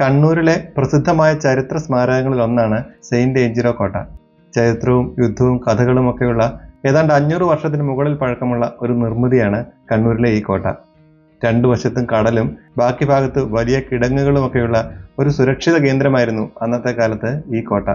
കണ്ണൂരിലെ പ്രസിദ്ധമായ ചരിത്ര സ്മാരകങ്ങളിൽ ഒന്നാണ് സെയിന്റ് ഏഞ്ചിറോ കോട്ട. ചരിത്രവും യുദ്ധവും കഥകളും ഒക്കെയുള്ള ഏതാണ്ട് അഞ്ഞൂറ് വർഷത്തിന് മുകളിൽ പഴക്കമുള്ള ഒരു നിർമ്മിതിയാണ് കണ്ണൂരിലെ ഈ കോട്ട. രണ്ടു വശത്തും കടലും ബാക്കി ഭാഗത്ത് വലിയ കിടങ്ങുകളും ഒക്കെയുള്ള ഒരു സുരക്ഷിത കേന്ദ്രമായിരുന്നു അന്നത്തെ കാലത്ത് ഈ കോട്ട.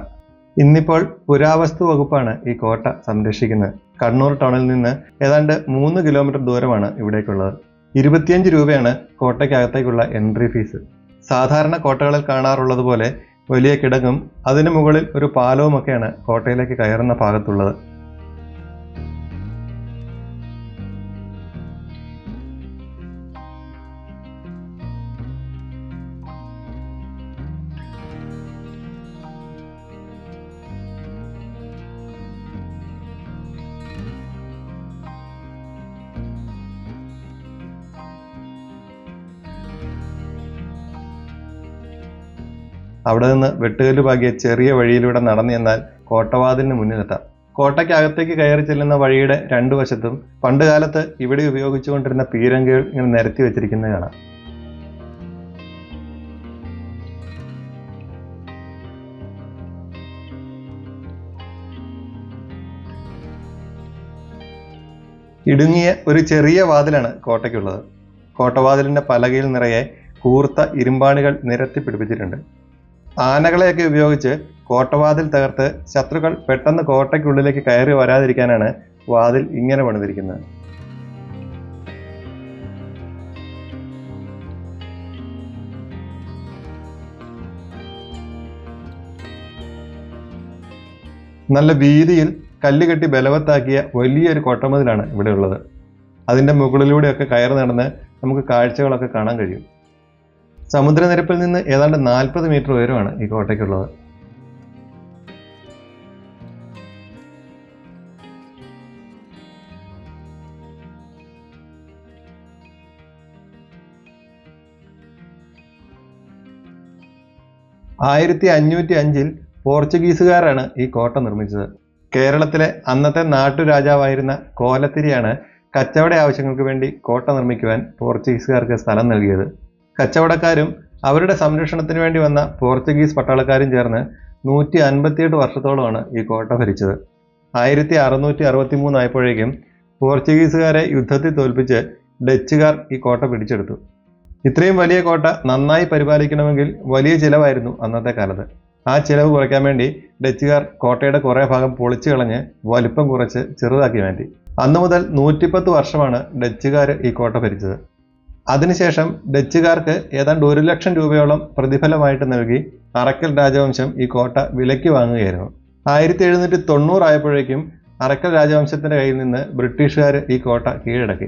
ഇന്നിപ്പോൾ പുരാവസ്തു വകുപ്പാണ് ഈ കോട്ട സംരക്ഷിക്കുന്നത്. കണ്ണൂർ ടൗണിൽ നിന്ന് ഏതാണ്ട് മൂന്ന് കിലോമീറ്റർ ദൂരമാണ് ഇവിടേക്കുള്ളത്. ഇരുപത്തിയഞ്ച് രൂപയാണ് കോട്ടയ്ക്കകത്തേക്കുള്ള എൻട്രി ഫീസ്. സാധാരണ കോട്ടകളിൽ കാണാറുള്ളതുപോലെ വലിയ കിടങ്ങും അതിനു മുകളിൽ ഒരു പാലവും ഒക്കെയാണ് കോട്ടയിലേക്ക് കയറുന്ന ഭാഗത്തുള്ളത്. അവിടെ നിന്ന് വെട്ടുകല്ല് പാകിയ ചെറിയ വഴിയിലൂടെ നടന്നു ചെന്നാൽ കോട്ടവാതിലിന് മുന്നിലെത്താം. കോട്ടയ്ക്കകത്തേക്ക് കയറി ചെല്ലുന്ന വഴിയുടെ രണ്ടു വശത്തും പണ്ട് കാലത്ത് ഇവിടെ ഉപയോഗിച്ചുകൊണ്ടിരുന്ന പീരങ്കികൾ ഇങ്ങനെ നിരത്തി വെച്ചിരിക്കുന്നത് കാണാം. ഇടുങ്ങിയ ഒരു ചെറിയ വാതിലാണ് കോട്ടയ്ക്കുള്ളത്. കോട്ടവാതിലിന്റെ പലകയിൽ നിറയെ കൂർത്ത ഇരുമ്പാണികൾ നിരത്തി പിടിപ്പിച്ചിട്ടുണ്ട്. ആനകളെയൊക്കെ ഉപയോഗിച്ച് കോട്ടവാതിൽ തകർത്ത് ശത്രുക്കൾ പെട്ടെന്ന് കോട്ടയ്ക്കുള്ളിലേക്ക് കയറി വരാതിരിക്കാനാണ് വാതിൽ ഇങ്ങനെ പണിതിരിക്കുന്നത്. നല്ല വീതിയിൽ കല്ലുകെട്ടി ബലവത്താക്കിയ വലിയൊരു കോട്ടമതിലാണ് ഇവിടെ ഉള്ളത്. അതിന്റെ മുകളിലൂടെയൊക്കെ കയറി നടന്ന് നമുക്ക് കാഴ്ചകളൊക്കെ കാണാൻ കഴിയും. സമുദ്രനിരപ്പിൽ നിന്ന് ഏതാണ്ട് നാൽപ്പത് മീറ്റർ ഉയരമാണ് ഈ കോട്ടയ്ക്കുള്ളത്. ആയിരത്തി അഞ്ഞൂറ്റി അഞ്ചിൽ പോർച്ചുഗീസുകാരാണ് ഈ കോട്ട നിർമ്മിച്ചത്. കേരളത്തിലെ അന്നത്തെ നാട്ടുരാജാവായിരുന്ന കോലത്തിരിയാണ് കച്ചവട ആവശ്യങ്ങൾക്ക് വേണ്ടി കോട്ട നിർമ്മിക്കുവാൻ പോർച്ചുഗീസുകാർക്ക് സ്ഥലം നൽകിയത്. കച്ചവടക്കാരും അവരുടെ സംരക്ഷണത്തിന് വേണ്ടി വന്ന പോർച്ചുഗീസ് പട്ടാളക്കാരും ചേർന്ന് നൂറ്റി അൻപത്തിയെട്ട് വർഷത്തോളമാണ് ഈ കോട്ട ഭരിച്ചത്. ആയിരത്തി അറുന്നൂറ്റി അറുപത്തി മൂന്നായപ്പോഴേക്കും പോർച്ചുഗീസുകാരെ യുദ്ധത്തിൽ തോൽപ്പിച്ച് ഡച്ചുകാർ ഈ കോട്ട പിടിച്ചെടുത്തു. ഇത്രയും വലിയ കോട്ട നന്നായി പരിപാലിക്കണമെങ്കിൽ വലിയ ചിലവായിരുന്നു അന്നത്തെ കാലത്ത്. ആ ചിലവ് കുറയ്ക്കാൻ വേണ്ടി ഡച്ചുകാർ കോട്ടയുടെ കുറേ ഭാഗം പൊളിച്ചു കളഞ്ഞ് വലിപ്പം കുറച്ച് ചെറുതാക്കി മാറ്റി. അന്നു മുതൽ നൂറ്റിപ്പത്ത് വർഷമാണ് ഡച്ചുകാർ ഈ കോട്ട ഭരിച്ചത്. അതിനുശേഷം ഡച്ചുകാർക്ക് ഏതാണ്ട് ഒരു ലക്ഷം രൂപയോളം പ്രതിഫലമായിട്ട് നൽകി അറക്കൽ രാജവംശം ഈ കോട്ട വിലയ്ക്ക് വാങ്ങുകയായിരുന്നു. ആയിരത്തി എഴുന്നൂറ്റി തൊണ്ണൂറായപ്പോഴേക്കും അറക്കൽ രാജവംശത്തിന്റെ കയ്യിൽ നിന്ന് ബ്രിട്ടീഷുകാർ ഈ കോട്ട കീഴടക്കി.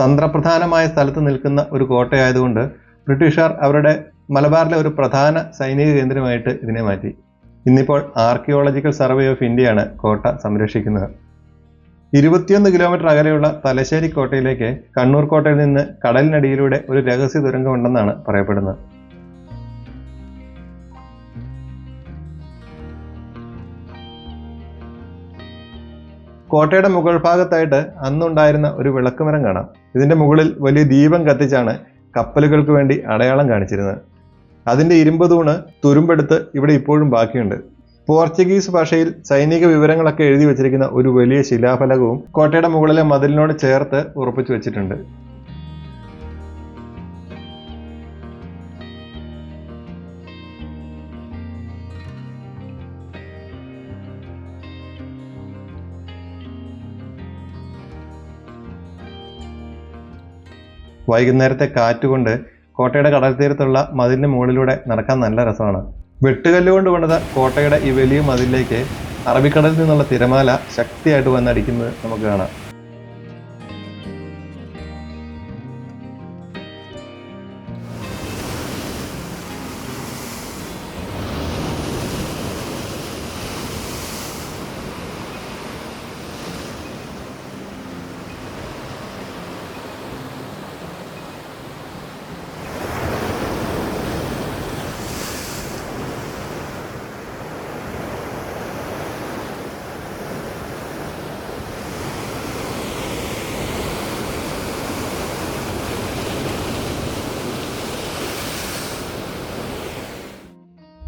തന്ത്രപ്രധാനമായ സ്ഥലത്ത് നിൽക്കുന്ന ഒരു കോട്ടയായതുകൊണ്ട് ബ്രിട്ടീഷുകാർ അവരുടെ മലബാറിലെ ഒരു പ്രധാന സൈനിക കേന്ദ്രമായിട്ട് ഇതിനെ മാറ്റി. ഇന്നിപ്പോൾ ആർക്കിയോളജിക്കൽ സർവേ ഓഫ് ഇന്ത്യയാണ് കോട്ട സംരക്ഷിക്കുന്നത്. ഇരുപത്തിയൊന്ന് കിലോമീറ്റർ അകലെയുള്ള തലശ്ശേരി കോട്ടയിലേക്ക് കണ്ണൂർ കോട്ടയിൽ നിന്ന് കടലിനടിയിലൂടെ ഒരു രഹസ്യ തുരങ്കമുണ്ടെന്നാണ് പറയപ്പെടുന്നത്. കോട്ടയുടെ മുകൾ ഭാഗത്തായിട്ട് അന്നുണ്ടായിരുന്ന ഒരു വിളക്ക് മരം കാണാം. ഇതിന്റെ മുകളിൽ വലിയ ദീപം കത്തിച്ചാണ് കപ്പലുകൾക്ക് വേണ്ടി അടയാളം കാണിച്ചിരുന്നത്. അതിന്റെ ഇരുമ്പ് തൂണ് തുരുമ്പെടുത്ത് ഇവിടെ ഇപ്പോഴും ബാക്കിയുണ്ട്. പോർച്ചുഗീസ് ഭാഷയിൽ സൈനിക വിവരങ്ങളൊക്കെ എഴുതി വെച്ചിരിക്കുന്ന ഒരു വലിയ ശിലാഫലകവും കോട്ടയുടെ മുകളിലെ മതിലിനോട് ചേർത്ത് ഉറപ്പിച്ചു വെച്ചിട്ടുണ്ട്. വൈകുന്നേരത്തെ കാറ്റുകൊണ്ട് കോട്ടയുടെ കടൽ തീരത്തുള്ള മതിലിന് മുകളിലൂടെ നടക്കാൻ നല്ല രസമാണ്. വെട്ടുകല്ലുകൊണ്ട് പണിത കോട്ടയുടെ ഈ വലിയ മതിലിലേക്ക് അറബിക്കടലിൽ നിന്നുള്ള തിരമാല ശക്തിയായിട്ട് വന്നടിക്കുന്നത് നമുക്ക് കാണാം.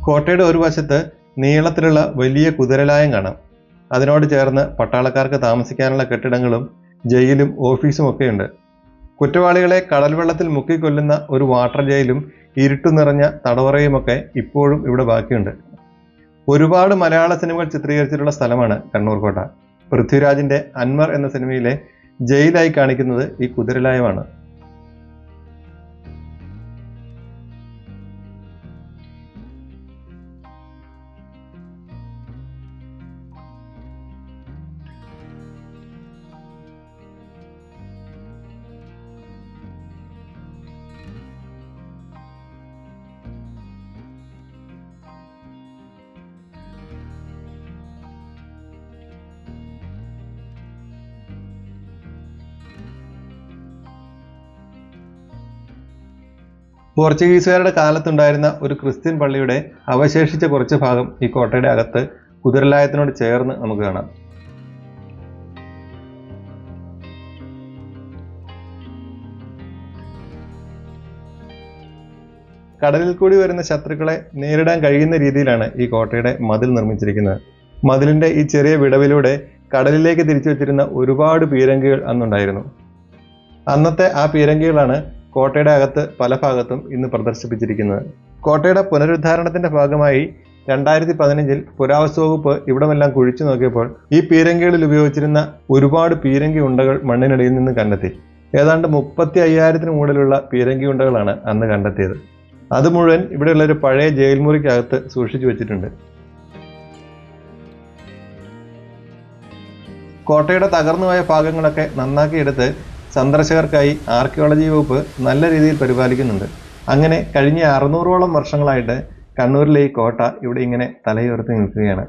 കോട്ടയുടെ ഒരു വശത്ത് നീളത്തിലുള്ള വലിയ കുതിരലായം കാണാം. അതിനോട് ചേർന്ന് പട്ടാളക്കാർക്ക് താമസിക്കാനുള്ള കെട്ടിടങ്ങളും ജയിലും ഓഫീസും ഒക്കെയുണ്ട് കുറ്റവാളികളെ കടൽവെള്ളത്തിൽ മുക്കിക്കൊല്ലുന്ന ഒരു വാട്ടർ ജയിലും ഇരുട്ടു നിറഞ്ഞ തടവറയുമൊക്കെ ഇപ്പോഴും ഇവിടെ ബാക്കിയുണ്ട്. ഒരുപാട് മലയാള സിനിമകൾ ചിത്രീകരിച്ചിട്ടുള്ള സ്ഥലമാണ് കണ്ണൂർ കോട്ട പൃഥ്വിരാജിന്റെ അൻവർ എന്ന സിനിമയിലെ ജയിലായി കാണിക്കുന്നത് ഈ കുതിരലായമാണ്. പോർച്ചുഗീസുകാരുടെ കാലത്തുണ്ടായിരുന്ന ഒരു ക്രിസ്ത്യൻ പള്ളിയുടെ അവശേഷിച്ച കുറച്ച് ഭാഗം ഈ കോട്ടയുടെ അകത്ത് കുതിരലായത്തിനോട് ചേർന്ന് നമുക്ക് കാണാം. കടലിൽ കൂടി വരുന്ന ശത്രുക്കളെ നേരിടാൻ കഴിയുന്ന രീതിയിലാണ് ഈ കോട്ടയുടെ മതിൽ നിർമ്മിച്ചിരിക്കുന്നത്. മതിലിന്റെ ഈ ചെറിയ വിടവിലൂടെ കടലിലേക്ക് തിരിച്ചു വെച്ചിരുന്ന ഒരുപാട് പീരങ്കികൾ അന്നുണ്ടായിരുന്നു. അന്നത്തെ ആ പീരങ്കികളാണ് കോട്ടയുടെ അകത്ത് പല ഭാഗത്തും ഇന്ന് പ്രദർശിപ്പിച്ചിരിക്കുന്നത് കോട്ടയുടെ പുനരുദ്ധാരണത്തിന്റെ ഭാഗമായി രണ്ടായിരത്തി പതിനഞ്ചിൽ പുരാവസ്തു വകുപ്പ് ഇവിടമെല്ലാം കുഴിച്ചു നോക്കിയപ്പോൾ ഈ പീരങ്കികളിൽ ഉപയോഗിച്ചിരുന്ന ഒരുപാട് പീരങ്കി ഉണ്ടകൾ മണ്ണിനടിയിൽ നിന്ന് കണ്ടെത്തി. ഏതാണ്ട് മുപ്പത്തി അയ്യായിരത്തിന് മുകളിലുള്ള പീരങ്കി ഉണ്ടകളാണ് അന്ന് കണ്ടെത്തിയത്. അത് മുഴുവൻ ഇവിടെയുള്ള ഒരു പഴയ ജയിൽ മുറിക്കകത്ത് സൂക്ഷിച്ചു വെച്ചിട്ടുണ്ട്. കോട്ടയുടെ തകർന്നുപോയ ഭാഗങ്ങളൊക്കെ നന്നാക്കിയെടുത്ത് സന്ദർശകർക്കായി ആർക്കിയോളജി വകുപ്പ് നല്ല രീതിയിൽ പരിപാലിക്കുന്നുണ്ട്. അങ്ങനെ കഴിഞ്ഞ അറുന്നൂറോളം വർഷങ്ങളായിട്ട് കണ്ണൂരിലെ ഈ കോട്ട ഇവിടെ ഇങ്ങനെ തലയുയർത്തി നിൽക്കുകയാണ്.